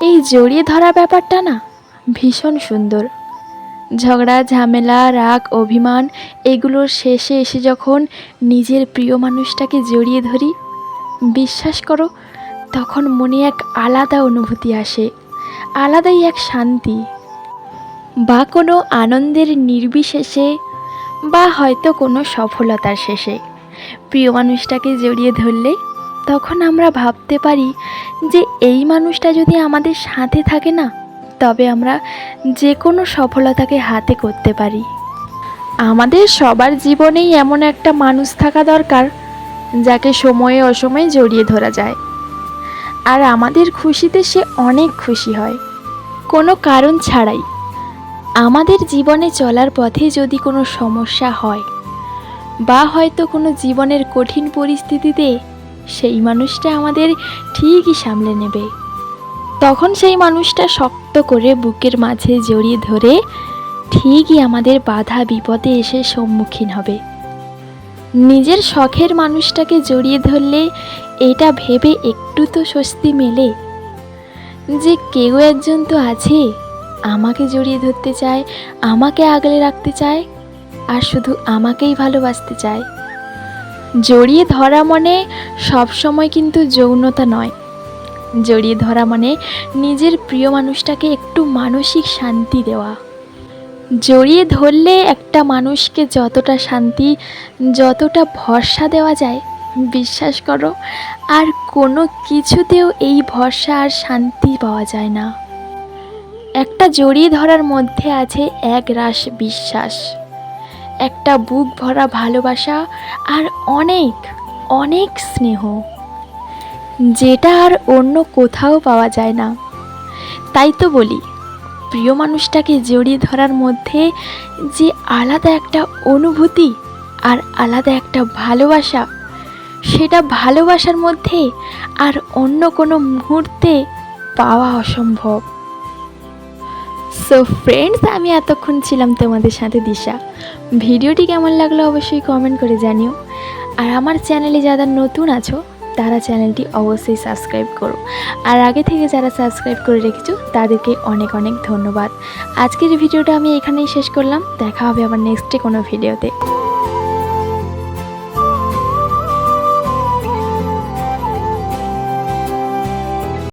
এই জড়িয়ে ধরা ব্যাপারটা না, ভীষণ সুন্দর। ঝগড়া, ঝামেলা, রাগ, অভিমান, এগুলোর শেষে এসে যখন নিজের প্রিয় মানুষটাকে জড়িয়ে ধরি, বিশ্বাস করো, তখন মনে এক আলাদা অনুভূতি আসে, আলাদাই এক শান্তি। বা কোনো আনন্দের নির্বিশেষে, বা হয়তো কোনো সফলতার শেষে। প্রিয় মানুষটাকে জড়িয়ে ধরলে তখন আমরা ভাবতে পারি যে এই মানুষটা যদি আমাদের সাথে থাকে না, তবে আমরা যে কোনো সফলতাকে হাতে করতে পারি। আমাদের সবার জীবনেই এমন একটা মানুষ থাকা দরকার, যাকে সময়ে অসময়ে জড়িয়ে ধরা যায়। আর আমাদের খুশিতে সে অনেক খুশি হয়। কোনো কারণ ছাড়াই। আমাদের জীবনে চলার পথে যদি কোনো সমস্যা হয়, বা হয়তো কোনো জীবনের কঠিন পরিস্থিতিতে সেই মানুষটা আমাদের ঠিকই সামলে নেবে। তখন সেই মানুষটা শক্ত করে বুকের মাঝে জড়িয়ে ধরে ঠিকই আমাদের বাধা বিপদে এসে সম্মুখীন হবে। নিজের শখের মানুষটাকে জড়িয়ে ধরলে এটা ভেবে একটু তো স্বস্তি মেলে। যে কেউ একজন তো আছে, আমাকে জড়িয়ে ধরতে চায়, আমাকে আগলে রাখতে চায়, আর শুধু আমাকেই ভালোবাসতে চায়। জড়িয়ে ধরা মানে সবসময় কিন্তু যৌনতা নয়। জড়িয়ে ধরা মানে নিজের প্রিয় মানুষটাকে একটু মানসিক শান্তি দেওয়া। জড়িয়ে ধরলে একটা মানুষকে যতটা শান্তি, যতটা ভরসা দেওয়া যায়, বিশ্বাস করো, আর কোনো কিছুতেও এই ভরসা আর শান্তি পাওয়া যায় না। একটা জড়িয়ে ধরার মধ্যে আছে এক রাস বিশ্বাস। একটা বুক ভরা ভালোবাসা আর অনেক অনেক স্নেহ। যেটা আর অন্য কোথাও পাওয়া যায় না। তাই তো বলি, প্রিয় মানুষটাকে জড়িয়ে ধরার মধ্যে যে আলাদা একটা অনুভূতি আর আলাদা একটা ভালোবাসা, সেটা ভালোবাসার মধ্যে আর অন্য কোনো মুহূর্তে পাওয়া অসম্ভব। সো ফ্রেন্ডস আমি এতক্ষণ ছিলাম তোমাদের সাথে দিশা। ভিডিওটি কেমন লাগল অবশ্যই কমেন্ট করে জানিও। আর আমার চ্যানেলে যারা নতুন আছো, তারা চ্যানেলটি অবশ্যই সাবস্ক্রাইব করো। আর আগে থেকে যারা সাবস্ক্রাইব করে রেখেছো, তাদেরকে অনেক অনেক ধন্যবাদ। আজকের ভিডিওটা আমি এখানেই শেষ করলাম। দেখা হবে আবার নেক্সটে কোনো ভিডিওতে।